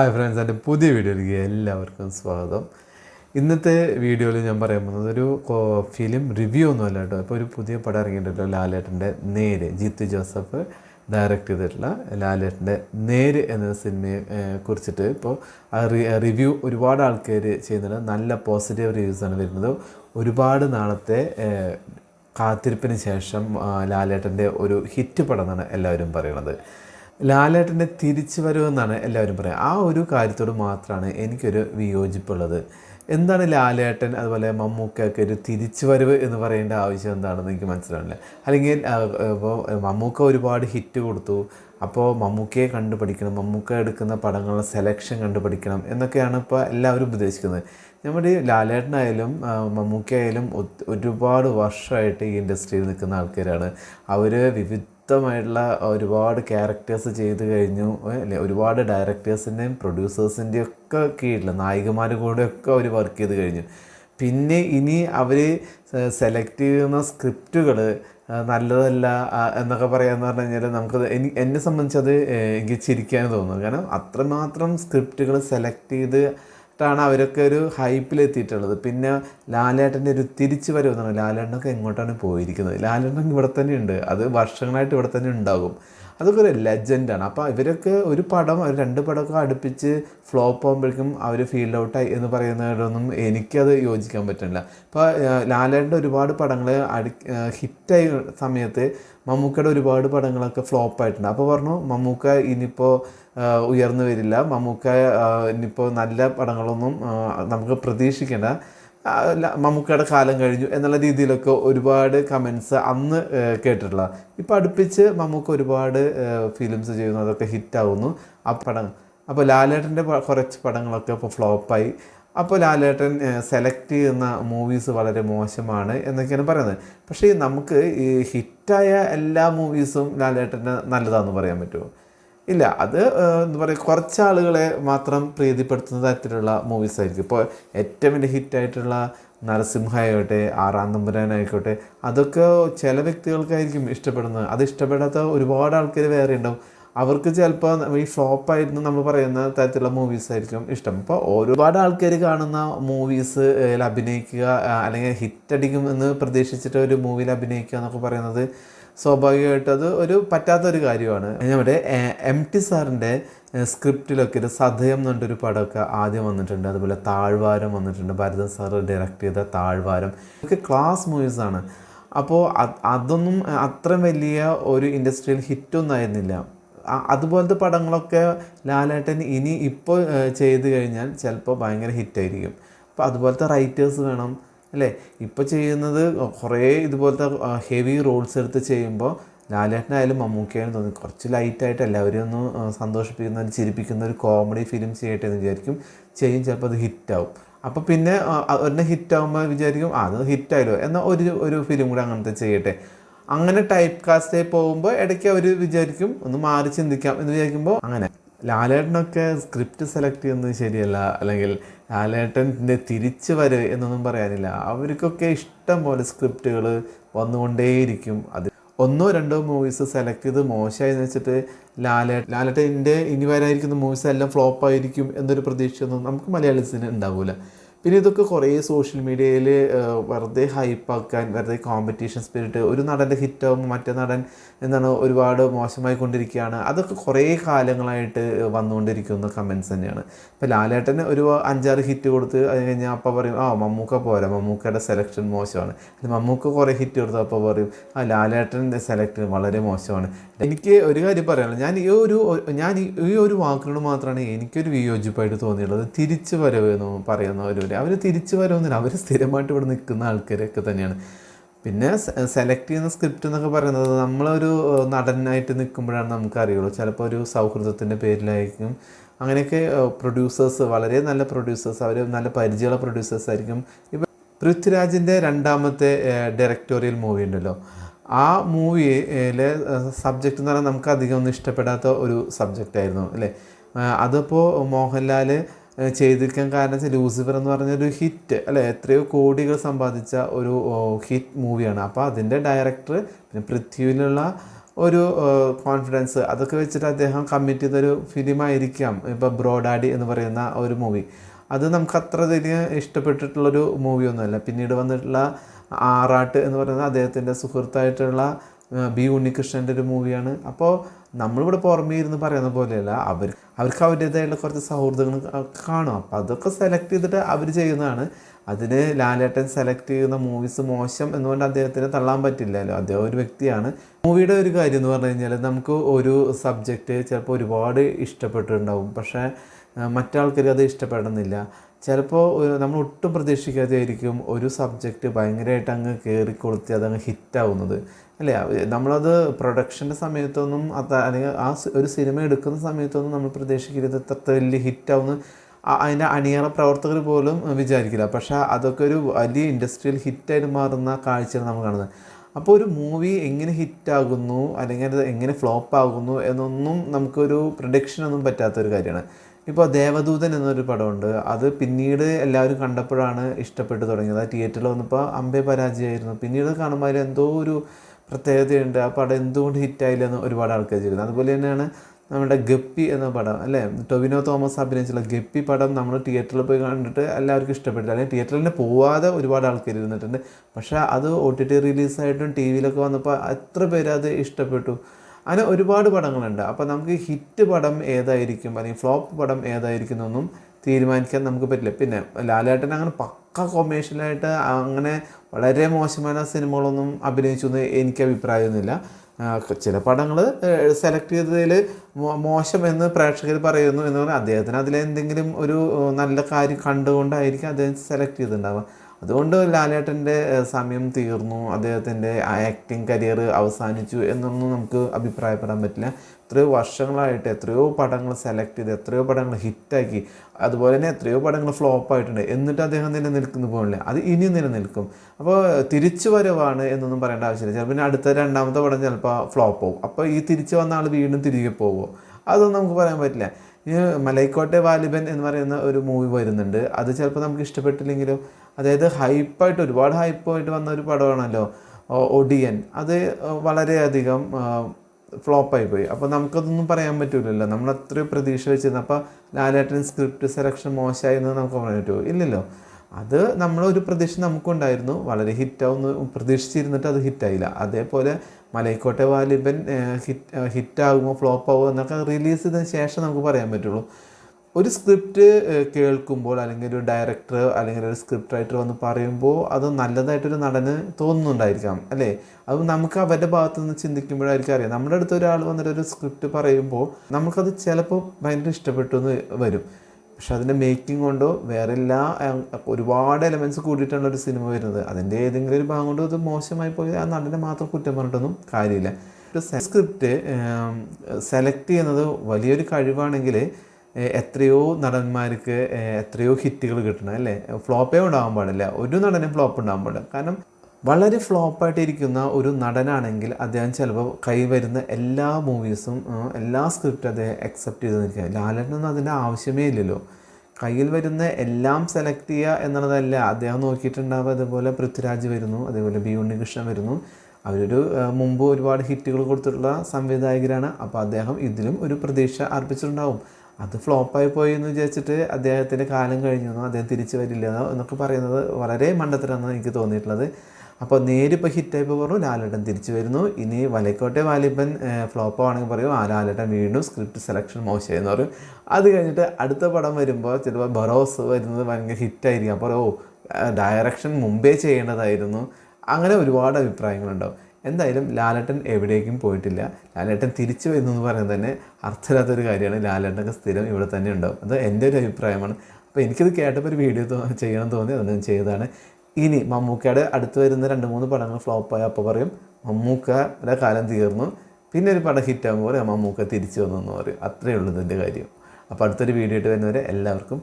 Hi friends എന്റെ പുതിയ വീഡിയോയിലേക്ക് എല്ലാവർക്കും സ്വാഗതം. ഇന്നത്തെ വീഡിയോയിൽ ഞാൻ പറയാൻ പോകുന്നത് ഒരു ഫിലിം റിവ്യൂ ഒന്നും അല്ല കേട്ടോ. ഇപ്പോൾ ഒരു പുതിയ പടം ഇറങ്ങിയിട്ടുണ്ടല്ലോ ലാലേട്ടന്റെ നേര്. ജിത്തു ജോസഫ് ഡയറക്റ്റ് ചെയ്തിട്ടുള്ള ലാലേട്ടന്റെ നേര് എന്ന സിനിമയെ കുറിച്ചിട്ട് ഇപ്പോൾ റിവ്യൂ ഒരുപാട് ആൾക്കാർ ചെയ്യുന്നുണ്ട്. നല്ല പോസിറ്റീവ് റിവ്യൂസാണ് വരുന്നത്. ഒരുപാട് നാളത്തെ കാത്തിരിപ്പിന് ശേഷം ലാലേട്ടന്റെ ഒരു ഹിറ്റ് പടം എന്നാണ് എല്ലാവരും പറയണത് ലാലേട്ടന്റെ തിരിച്ചു വരവെന്നാണ് എല്ലാവരും പറയുക. ആ ഒരു കാര്യത്തോട് മാത്രമാണ് എനിക്കൊരു വിയോജിപ്പുള്ളത്. എന്താണ് ലാലേട്ടൻ അതുപോലെ മമ്മൂക്കൊക്കെ ഒരു തിരിച്ചു വരവ് എന്ന് പറയേണ്ട ആവശ്യം എന്താണെന്ന് എനിക്ക് മനസ്സിലാവില്ല അല്ലെങ്കിൽ ഇപ്പോൾ മമ്മൂക്ക ഒരുപാട് ഹിറ്റ് കൊടുത്തു. അപ്പോൾ മമ്മൂക്കയെ കണ്ടുപഠിക്കണം മമ്മൂക്ക എടുക്കുന്ന പടങ്ങളുടെ സെലക്ഷൻ കണ്ടുപഠിക്കണം എന്നൊക്കെയാണ് ഇപ്പോൾ എല്ലാവരും ഉപദേശിക്കുന്നത് നമ്മുടെ ലാലേട്ടനായാലും മമ്മൂക്കയായാലും ഒരുപാട് വർഷമായിട്ട് ഈ ഇൻഡസ്ട്രിയിൽ നിൽക്കുന്ന ആൾക്കാരാണ്. അവർ വിവിധമായിട്ടുള്ള ഒരുപാട് ക്യാരക്ടേഴ്സ് ചെയ്തു കഴിഞ്ഞു. അല്ലെ? ഒരുപാട് ഡയറക്ടേഴ്സിന്റെയും പ്രൊഡ്യൂസേഴ്സിന്റെയും ഒക്കെ കീഴിൽ നായികമാരും കൂടെ ഒക്കെ അവർ വർക്ക് ചെയ്ത് കഴിഞ്ഞു. പിന്നെ ഇനി അവർ സെലക്ട് ചെയ്യുന്ന സ്ക്രിപ്റ്റുകൾ നല്ലതല്ല എന്നൊക്കെ പറയാമെന്ന് പറഞ്ഞു കഴിഞ്ഞാൽ നമുക്ക് എനി എന്നെ സംബന്ധിച്ചത് എനിക്ക് ചിരിക്കാൻ തോന്നുന്നു. കാരണം അത്രമാത്രം സ്ക്രിപ്റ്റുകൾ സെലക്ട് ചെയ്ത് ാണ് അവരൊക്കെ ഒരു ഹൈപ്പിലെത്തിയിട്ടുള്ളത്. പിന്നെ ലാലേട്ടന്റെ ഒരു തിരിച്ചു വരവ് എന്നാണ് ലാലേട്ടനൊക്കെ എങ്ങോട്ടാണ് പോയിരിക്കുന്നത്? ലാലേട്ടൻ ഇവിടെ തന്നെ ഉണ്ട്. അത് വർഷങ്ങളായിട്ട് ഇവിടെ തന്നെ ഉണ്ടാകും. അതൊക്കെ ഒരു ലെജൻഡാണ്. അപ്പോൾ ഇവരൊക്കെ ഒരു പടം രണ്ട് പടമൊക്കെ അടുപ്പിച്ച് ഫ്ലോപ്പ് ആകുമ്പോഴേക്കും അവർ ഫീൽഡ് ഔട്ടായി എന്ന് പറയുന്നവരൊന്നും എനിക്കത് യോജിക്കാൻ പറ്റുന്നില്ല ഇപ്പോൾ ലാലേട്ടന്റെ ഒരുപാട് പടങ്ങൾ അടി ഹിറ്റായ സമയത്ത് മമ്മൂക്കയുടെ ഒരുപാട് പടങ്ങളൊക്കെ ഫ്ലോപ്പ് ആയിട്ടുണ്ട്. അപ്പോൾ പറഞ്ഞു മമ്മൂക്ക ഇനിയിപ്പോൾ ഉയർന്നു വരില്ല. മമ്മൂക്ക ഇനിയിപ്പോൾ നല്ല പടങ്ങളൊന്നും നമുക്ക് പ്രതീക്ഷിക്കേണ്ട. മമ്മൂക്കയുടെ കാലം കഴിഞ്ഞു എന്നുള്ള രീതിയിലൊക്കെ ഒരുപാട് കമൻസ് അന്ന് കേട്ടിട്ടുള്ള. ഇപ്പം അടുപ്പിച്ച് മമ്മൂക്ക ഒരുപാട് ഫിലിംസ് ചെയ്യുന്നു. അതൊക്കെ ഹിറ്റാവുന്നു ആ പടം അപ്പോൾ ലാലേട്ടന്റെ കുറച്ച് പടങ്ങളൊക്കെ ഇപ്പോൾ ഫ്ലോപ്പായി അപ്പോൾ ലാലേട്ടൻ സെലക്ട് ചെയ്യുന്ന മൂവീസ് വളരെ മോശമാണ് എന്നൊക്കെയാണ് പറയുന്നത്. പക്ഷേ നമുക്ക് ഈ ഹിറ്റായ എല്ലാ മൂവീസും ലാലേട്ടന്റെ നല്ലതാണെന്ന് പറയാൻ പറ്റുമോ? ഇല്ല അത് എന്താ പറയുക കുറച്ച് ആളുകളെ മാത്രം പ്രീതിപ്പെടുത്തുന്ന തരത്തിലുള്ള മൂവീസ് ആയിരിക്കും. ഇപ്പോൾ ഏറ്റവും വലിയ ഹിറ്റായിട്ടുള്ള നരസിംഹ ആയിക്കോട്ടെ ആറാം തമ്പുരാനായിക്കോട്ടെ അതൊക്കെ ചില വ്യക്തികൾക്കായിരിക്കും ഇഷ്ടപ്പെടുന്നത്. അത് ഇഷ്ടപ്പെടാത്ത ഒരുപാട് ആൾക്കാർ വേറെ ഉണ്ടാവും. അവർക്ക് ചിലപ്പോൾ ഈ ഫ്ലോപ്പായിരുന്നു നമ്മൾ പറയുന്ന തരത്തിലുള്ള മൂവീസ് ആയിരിക്കും ഇഷ്ടം. ഇപ്പോൾ ഒരുപാട് ആൾക്കാർ കാണുന്ന മൂവീസ് അഭിനയിക്കുക അല്ലെങ്കിൽ ഹിറ്റ് അടിക്കും എന്ന് പ്രതീക്ഷിച്ചിട്ട് ഒരു മൂവിയിൽ അഭിനയിക്കുക എന്നൊക്കെ പറയുന്നത് സ്വാഭാവികമായിട്ടും അത് ഒരു പറ്റാത്തൊരു കാര്യമാണ്. നമ്മുടെ എം ടി സാറിന്റെ സ്ക്രിപ്റ്റിലൊക്കെ ഒരു സദയം എന്ന് പറഞ്ഞൊരു പടമൊക്കെ ആദ്യം വന്നിട്ടുണ്ട്. അതുപോലെ താഴ്വാരം വന്നിട്ടുണ്ട്. ഭരതൻ സാർ ഡയറക്റ്റ് ചെയ്ത താഴ്വാരം. ഇതൊക്കെ ക്ലാസ് മൂവീസാണ് അപ്പോൾ അത് അതൊന്നും അത്ര വലിയ ഒരു ഇൻഡസ്ട്രിയൽ ഹിറ്റൊന്നും ആയിരുന്നില്ല. അതുപോലത്തെ പടങ്ങളൊക്കെ ലാലേട്ടൻ ഇനി ഇപ്പോൾ ചെയ്ത് കഴിഞ്ഞാൽ ചിലപ്പോൾ ഭയങ്കര ഹിറ്റായിരിക്കും. അപ്പോൾ അതുപോലത്തെ റൈറ്റേഴ്സ് വേണം. അല്ലേ? ഇപ്പോൾ ചെയ്യുന്നത് കുറേ ഇതുപോലത്തെ ഹെവി റോൾസ് എടുത്ത് ചെയ്യുമ്പോൾ ലാലേട്ടനായാലും മമ്മൂക്കയായാലും തോന്നി കുറച്ച് ലൈറ്റായിട്ട് എല്ലാവരെയും ഒന്ന് സന്തോഷിപ്പിക്കുന്ന ഒരു ചിരിപ്പിക്കുന്ന ഒരു കോമഡി ഫിലിം ചെയ്യട്ടെ എന്ന് വിചാരിക്കും. ചെയ്യും ചിലപ്പോൾ അത് ഹിറ്റാവും അപ്പോൾ പിന്നെ ഒരെണ്ണം ഹിറ്റാവുമ്പോൾ വിചാരിക്കും അത് ഹിറ്റായല്ലോ എന്നാൽ ഒരു ഒരു ഫിലിം കൂടെ അങ്ങനത്തെ ചെയ്യട്ടെ. അങ്ങനെ ടൈപ്പ് കാസ്റ്റേ പോകുമ്പോൾ ഇടയ്ക്ക് അവർ വിചാരിക്കും ഒന്ന് മാറി ചിന്തിക്കാം എന്ന് വിചാരിക്കുമ്പോൾ അങ്ങനെ. ലാലേട്ടനൊക്കെ സ്ക്രിപ്റ്റ് സെലക്ട് ചെയ്യുന്നത് ശരിയല്ല അല്ലെങ്കിൽ ലാലേട്ടന്റെ തിരിച്ചു വരവ് എന്നൊന്നും പറയാനില്ല. അവർക്കൊക്കെ ഇഷ്ടം പോലെ സ്ക്രിപ്റ്റുകൾ വന്നുകൊണ്ടേയിരിക്കും. അത് ഒന്നോ രണ്ടോ മൂവീസ് സെലക്ട് ചെയ്ത് മോശമായി വെച്ചിട്ട് ലാലേ ലാലേട്ടന്റെ ഇനി വരായിരിക്കുന്ന മൂവീസ് എല്ലാം ഫ്ലോപ്പായിരിക്കും എന്നൊരു പ്രതീക്ഷയൊന്നും നമുക്ക് മലയാളീസിന് ഉണ്ടാവില്ല പിന്നെ ഇതൊക്കെ കുറേ സോഷ്യൽ മീഡിയയിൽ വെറുതെ ഹൈപ്പാക്കാൻ വെറുതെ കോമ്പറ്റീഷൻ സ്പിരിറ്റ് ഒരു നടന്റെ ഹിറ്റാകുമ്പോൾ മറ്റേ നടൻ എന്താണ് ഒരുപാട് മോശമായി കൊണ്ടിരിക്കുകയാണ്. അതൊക്കെ കുറേ കാലങ്ങളായിട്ട് വന്നുകൊണ്ടിരിക്കുന്ന കമൻസ് തന്നെയാണ്. ഇപ്പോൾ ലാലേട്ടന് ഒരു അഞ്ചാറ് ഹിറ്റ് കൊടുത്ത് അത് കഴിഞ്ഞാൽ അപ്പോൾ പറയും ആ മമ്മൂക്ക പോരാ മമ്മൂക്കയുടെ സെലക്ഷൻ മോശമാണ്. മമ്മൂക്ക കുറേ ഹിറ്റ് കൊടുത്ത് അപ്പോൾ പറയും ആ ലാലേട്ടന്റെ സെലക്ഷൻ വളരെ മോശമാണ്. എനിക്ക് ഒരു കാര്യം പറയാനുള്ളത്. ഞാൻ ഈ ഒരു ഞാൻ ഈ- ഒരു വാക്കുകൾ മാത്രമാണ് എനിക്കൊരു വിയോജിപ്പായിട്ട് തോന്നിയുള്ളത് തിരിച്ചു വരവ് എന്ന് പറയുന്നവർ അവർ തിരിച്ചു വരവെന്നില്ല അവർ സ്ഥിരമായിട്ട് ഇവിടെ നിൽക്കുന്ന ആൾക്കാരൊക്കെ തന്നെയാണ്. പിന്നെ സെലക്ട് ചെയ്യുന്ന സ്ക്രിപ്റ്റ് എന്നൊക്കെ പറയുന്നത് നമ്മളൊരു നടനായിട്ട് നിൽക്കുമ്പോഴാണ് നമുക്ക് അറിയുള്ളൂ ചിലപ്പോൾ ഒരു സൗഹൃദത്തിന്റെ പേരിലായിരിക്കും. അങ്ങനെയൊക്കെ പ്രൊഡ്യൂസേഴ്സ് വളരെ നല്ല പ്രൊഡ്യൂസേഴ്സ് അവർ നല്ല പരിചയമുള്ള പ്രൊഡ്യൂസേഴ്സ് ആയിരിക്കും. ഇപ്പം പൃഥ്വിരാജിന്റെ രണ്ടാമത്തെ ഡയറക്ടോറിയൽ മൂവി ഉണ്ടല്ലോ. ആ മൂവിയിലെ സബ്ജക്റ്റ് എന്ന് പറഞ്ഞാൽ നമുക്ക് അധികം ഒന്നും ഇഷ്ടപ്പെടാത്ത ഒരു സബ്ജക്റ്റ് ആയിരുന്നു അല്ലേ? അതിപ്പോൾ മോഹൻലാൽ ചെയ്തിരിക്കാൻ കാരണം വെച്ചാൽ ലൂസിഫർ എന്ന് പറഞ്ഞൊരു ഹിറ്റ് അല്ലേ? എത്രയോ കോടികൾ സമ്പാദിച്ച ഒരു ഹിറ്റ് മൂവിയാണ് അപ്പോൾ അതിന്റെ ഡയറക്ടർ പിന്നെ പൃഥ്വിയിലുള്ള ഒരു കോൺഫിഡൻസ് അതൊക്കെ വെച്ചിട്ട് അദ്ദേഹം കമ്മിറ്റ് ചെയ്തൊരു ഫിലിമായിരിക്കാം ഇപ്പോൾ ബ്രോഡാഡി എന്ന് പറയുന്ന ഒരു മൂവി അത് നമുക്ക് അത്ര അധികം ഇഷ്ടപ്പെട്ടിട്ടുള്ളൊരു മൂവിയൊന്നുമല്ല. പിന്നീട് വന്നിട്ടുള്ള ആറാട്ട് എന്ന് പറയുന്നത് അദ്ദേഹത്തിന്റെ സുഹൃത്തായിട്ടുള്ള ബി ഉണ്ണികൃഷ്ണന്റെ ഒരു മൂവിയാണ്. അപ്പോൾ നമ്മളിവിടെ പുറമേ ഇരുന്ന് പറയുന്ന പോലെയല്ല അവർ അവർക്ക് അവരുടേതായുള്ള കുറച്ച് സൗഹൃദങ്ങൾ കാണും. അപ്പോൾ അതൊക്കെ സെലക്ട് ചെയ്തിട്ട് അവർ ചെയ്യുന്നതാണ്. അതിന് ലാലേട്ടൻ സെലക്ട് ചെയ്യുന്ന മൂവീസ് മോശം എന്നുകൊണ്ട് അദ്ദേഹത്തിന് തള്ളാൻ പറ്റില്ലല്ലോ. അദ്ദേഹം ഒരു വ്യക്തിയാണ്. മൂവിയുടെ ഒരു കാര്യം എന്ന് പറഞ്ഞു കഴിഞ്ഞാൽ നമുക്ക് ഒരു സബ്ജക്റ്റ് ചിലപ്പോൾ ഒരുപാട് ഇഷ്ടപ്പെട്ടിട്ടുണ്ടാവും. പക്ഷേ മറ്റാൾക്കാർ അത് ഇഷ്ടപ്പെടുന്നില്ല ചിലപ്പോൾ നമ്മൾ ഒട്ടും പ്രതീക്ഷിക്കാതെയായിരിക്കും ഒരു സബ്ജക്റ്റ് ഭയങ്കരമായിട്ട് അങ്ങ് കയറി കൊളുത്തി അതങ്ങ് ഹിറ്റാവുന്നത് അല്ലേ? നമ്മളത് പ്രൊഡക്ഷന്റെ സമയത്തൊന്നും അത് അല്ലെങ്കിൽ ആ ഒരു സിനിമ എടുക്കുന്ന സമയത്തൊന്നും നമ്മൾ പ്രതീക്ഷിക്കരുത്. ഇത്ര വലിയ ഹിറ്റാവുന്ന അതിന്റെ അണിയറ പ്രവർത്തകർ പോലും വിചാരിക്കില്ല. പക്ഷേ അതൊക്കെ ഒരു വലിയ ഇൻഡസ്ട്രിയൽ ഹിറ്റായിട്ട് മാറുന്ന കാഴ്ചയാണ് നമ്മൾ കാണുന്നത്. അപ്പോൾ ഒരു മൂവി എങ്ങനെ ഹിറ്റാകുന്നു അല്ലെങ്കിൽ അത് എങ്ങനെ ഫ്ലോപ്പ് ആകുന്നു? എന്നൊന്നും നമുക്കൊരു പ്രഡിക്ഷൻ ഒന്നും പറ്റാത്തൊരു കാര്യമാണ്. ഇപ്പോൾ ദേവദൂതൻ എന്നൊരു പടമുണ്ട്. അത് പിന്നീട് എല്ലാവരും കണ്ടപ്പോഴാണ് ഇഷ്ടപ്പെട്ട് തുടങ്ങിയത്. ആ തിയേറ്ററിൽ വന്നപ്പോൾ അമ്പേ പരാജയമായിരുന്നു പിന്നീട് കാണുമ്പോൾ എന്തോ ഒരു പ്രത്യേകതയുണ്ട്. ആ പടം എന്തുകൊണ്ട് ഹിറ്റായില്ല എന്ന് ഒരുപാട് ആൾക്കാർ ചോദിക്കുന്നത് അതുപോലെ തന്നെയാണ് നമ്മുടെ ഗപ്പി എന്ന പടം അല്ലേ? ടൊവിനോ തോമസ് അഭിനയിച്ചുള്ള ഗപ്പി പടം നമ്മൾ തിയേറ്ററിൽ പോയി കണ്ടിട്ട് എല്ലാവർക്കും ഇഷ്ടപ്പെട്ടില്ല. അല്ലെങ്കിൽ തിയേറ്ററിൽ തന്നെ പോവാതെ ഒരുപാട് ആൾക്കാർ ഇരുന്നിട്ടുണ്ട്. പക്ഷേ അത് ഒ ടി ടി റിലീസായിട്ടും ടി വിയിലൊക്കെ വന്നപ്പോൾ എത്ര പേര് അത് ഇഷ്ടപ്പെട്ടു. അങ്ങനെ ഒരുപാട് പടങ്ങളുണ്ട്. അപ്പോൾ നമുക്ക് ഹിറ്റ് പടം ഏതായിരിക്കും അല്ലെങ്കിൽ ഫ്ലോപ്പ് പടം ഏതായിരിക്കും എന്നൊന്നും തീരുമാനിക്കാൻ നമുക്ക് പറ്റില്ല. പിന്നെ ലാലേട്ടൻ അങ്ങനെ പക്ക കൊമേഴ്ഷ്യലായിട്ട് അങ്ങനെ വളരെ മോശമായ സിനിമകളൊന്നും അഭിനയിച്ചു എന്ന് എനിക്ക് അഭിപ്രായമൊന്നുമില്ല. ചില പടങ്ങൾ സെലക്ട് ചെയ്തതിൽ മോശം എന്ന് പ്രേക്ഷകർ പറയുന്നു എന്ന് പറഞ്ഞാൽ അദ്ദേഹത്തിന് അതിലെന്തെങ്കിലും ഒരു നല്ല കാര്യം കണ്ടുകൊണ്ടായിരിക്കും അദ്ദേഹം സെലക്ട് ചെയ്തിട്ടുണ്ടാവുക. അതുകൊണ്ട് ലാലേട്ടന്റെ സമയം തീർന്നു. അദ്ദേഹത്തിന്റെ ആക്ടിങ് കരിയർ അവസാനിച്ചു എന്നൊന്നും നമുക്ക് അഭിപ്രായപ്പെടാൻ പറ്റില്ല. എത്രയോ വർഷങ്ങളായിട്ട് എത്രയോ പടങ്ങൾ സെലക്ട് ചെയ്ത് എത്രയോ പടങ്ങൾ ഹിറ്റാക്കി അതുപോലെ തന്നെ എത്രയോ പടങ്ങൾ ഫ്ലോപ്പ് ആയിട്ടുണ്ട്. എന്നിട്ട് അദ്ദേഹം നിലനിൽക്കുന്നു പോകണില്ലേ അത് ഇനിയും നിലനിൽക്കും. അപ്പോൾ തിരിച്ചു വരവാണ് എന്നൊന്നും പറയേണ്ട ആവശ്യമില്ല. ചിലപ്പോൾ പിന്നെ അടുത്ത രണ്ടാമത്തെ പടം ചിലപ്പോൾ ഫ്ലോപ്പ് പോകും അപ്പോൾ ഈ തിരിച്ചു വന്ന ആൾ വീണ്ടും തിരികെ പോകുമോ അതൊന്നും നമുക്ക് പറയാൻ പറ്റില്ല. ഈ മലൈക്കോട്ടെ വാലിബൻ എന്ന് പറയുന്ന ഒരു മൂവി വരുന്നുണ്ട്. അത് ചിലപ്പോൾ നമുക്ക് ഇഷ്ടപ്പെട്ടില്ലെങ്കിലും അതായത് ഹൈപ്പായിട്ട് ഒരുപാട് ഹൈപ്പായിട്ട് വന്ന ഒരു പടമാണല്ലോ ഒടിയൻ. അത് വളരെയധികം ഫ്ലോപ്പായി പോയി. അപ്പോൾ നമുക്കതൊന്നും പറയാൻ പറ്റില്ലല്ലോ നമ്മൾ അത്രയും പ്രതീക്ഷ വെച്ചിരുന്നു. അപ്പോൾ ലാലേട്ടൻ സ്ക്രിപ്റ്റ് സെലക്ഷൻ മോശമായി എന്ന് നമുക്ക് പറയാൻ പറ്റുമോ ഇല്ലല്ലോ. അത് നമ്മളൊരു പ്രതീക്ഷ നമുക്കുണ്ടായിരുന്നു. വളരെ ഹിറ്റാവുന്ന പ്രതീക്ഷിച്ചിരുന്നിട്ട് അത് ഹിറ്റായില്ല അതേപോലെ മലൈക്കോട്ടെ വാലിബൻ ഹിറ്റ് ഹിറ്റാകുമോ ഫ്ലോപ്പ് ആകുമോ എന്നൊക്കെ റിലീസ് ചെയ്തതിന് ശേഷം നമുക്ക് പറയാൻ പറ്റുള്ളൂ. ഒരു സ്ക്രിപ്റ്റ് കേൾക്കുമ്പോൾ അല്ലെങ്കിൽ ഒരു ഡയറക്ടർ അല്ലെങ്കിൽ ഒരു സ്ക്രിപ്റ്റ് റൈറ്റർ വന്ന് പറയുമ്പോൾ അത് നല്ലതായിട്ടൊരു നടന് തോന്നുന്നുണ്ടായിരിക്കാം അല്ലേ? അത് നമുക്ക് അവരുടെ ഭാഗത്ത് നിന്ന് ചിന്തിക്കുമ്പോഴായിരിക്കും അറിയാം. നമ്മുടെ അടുത്ത് ഒരാൾ വന്നിട്ട് ഒരു സ്ക്രിപ്റ്റ് പറയുമ്പോൾ നമുക്കത് ചിലപ്പോൾ ഭയങ്കര ഇഷ്ടപ്പെട്ടു എന്ന് വരും. പക്ഷെ അതിന്റെ മേക്കിംഗ് കൊണ്ടോ വേറെ എല്ലാ ഒരുപാട് എലമെന്റ്സ് കൂടിയിട്ടാണ് ഒരു സിനിമ വരുന്നത്. അതിന്റെ ഏതെങ്കിലും ഒരു ഭാഗം കൊണ്ടോ അത് മോശമായി പോയി ആ നടനെ മാത്രം കുറ്റം പറഞ്ഞിട്ടൊന്നും കാര്യമില്ല. ഒരു സ്ക്രിപ്റ്റ് സെലക്ട് ചെയ്യുന്നത് വലിയൊരു കഴിവാണെങ്കിൽ എത്രയോ നടന്മാർക്ക് എത്രയോ ഹിറ്റുകൾ കിട്ടണം അല്ലേ? ഫ്ലോപ്പേ ഉണ്ടാകാൻ പാടില്ല. ഒരു നടനും ഫ്ലോപ്പ് ഉണ്ടാകാൻ പാടില്ല. കാരണം വളരെ ഫ്ലോപ്പായിട്ടിരിക്കുന്ന ഒരു നടനാണെങ്കിൽ അദ്ദേഹം ചിലപ്പോൾ കൈവരുന്ന എല്ലാ മൂവീസും എല്ലാ സ്ക്രിപ്റ്റും അദ്ദേഹം അക്സെപ്റ്റ് ചെയ്ത് നിൽക്കുക ലാലനൊന്നും അതിന്റെ ആവശ്യമേ ഇല്ലല്ലോ. കയ്യിൽ വരുന്ന എല്ലാം സെലക്ട് ചെയ്യുക എന്നുള്ളതല്ല. അദ്ദേഹം നോക്കിയിട്ടുണ്ടാവുക അതുപോലെ പൃഥ്വിരാജ് വരുന്നു അതേപോലെ ബി ഉണ്ണികൃഷ്ണൻ വരുന്നു. അവരൊരു മുമ്പ് ഒരുപാട് ഹിറ്റുകൾ കൊടുത്തിട്ടുള്ള സംവിധായകരാണ്. അപ്പോൾ അദ്ദേഹം ഇതിലും ഒരു പ്രതീക്ഷ അർപ്പിച്ചിട്ടുണ്ടാവും. അത് ഫ്ലോപ്പായി പോയി എന്ന് വിചാരിച്ചിട്ട് അദ്ദേഹത്തിന്റെ കാലം കഴിഞ്ഞു. അദ്ദേഹം തിരിച്ചു വരില്ല എന്നൊക്കെ പറയുന്നത് വളരെ മണ്ടത്തരാണെന്നാണ് എനിക്ക് തോന്നിയിട്ടുള്ളത്. അപ്പോൾ നേരിപ്പോൾ ഹിറ്റായപ്പോൾ പറഞ്ഞു ലാലേട്ടൻ തിരിച്ചു വരുന്നു. ഇനി വലക്കോട്ടെ വാലിപ്പൻ ഫ്ലോപ്പ് ആണെങ്കിൽ പറയും ആ ലാലേട്ടൻ വീണ്ടും സ്ക്രിപ്റ്റ് സെലക്ഷൻ മോശമായെന്ന് പറയും. അത് കഴിഞ്ഞിട്ട് അടുത്ത പടം വരുമ്പോൾ ചിലപ്പോൾ ബറോസ് വരുന്നത് ഭയങ്കര ഹിറ്റായിരിക്കും അപ്പോൾ ഓ ഡയറക്ഷൻ മുമ്പേ ചെയ്യേണ്ടതായിരുന്നു. അങ്ങനെ ഒരുപാട് അഭിപ്രായങ്ങളുണ്ടാവും. എന്തായാലും ലാലേട്ടൻ എവിടേക്കും പോയിട്ടില്ല. ലാലേട്ടൻ തിരിച്ചു വരുന്നു എന്ന് പറയുന്നത് തന്നെ അർത്ഥമില്ലാത്തൊരു കാര്യമാണ്. ലാലേട്ടനൊക്കെ സ്ഥിരം ഇവിടെ തന്നെ ഉണ്ടാവും. അത് എന്റെ ഒരു അഭിപ്രായമാണ്. അപ്പോൾ എനിക്കിത് കേട്ടപ്പോൾ ഒരു വീഡിയോ ചെയ്യണം തോന്നി അത് ഞാൻ ചെയ്തതാണ്. ഇനി മമ്മൂക്കയുടെ അടുത്ത് വരുന്ന രണ്ട് മൂന്ന് പടങ്ങൾ ഫ്ലോപ്പായ അപ്പോൾ പറയും മമ്മൂക്കയുടെ കാലം തീർന്നു. പിന്നെ ഒരു പടം ഹിറ്റാകുമ്പോൾ മമ്മൂക്ക തിരിച്ചു വന്നു എന്ന് പറയും. അത്രയേ ഉള്ളൂ ഇതിന്റെ കാര്യം. അപ്പോൾ അടുത്തൊരു വീഡിയോ ആയിട്ട് വരുന്നവരെ എല്ലാവർക്കും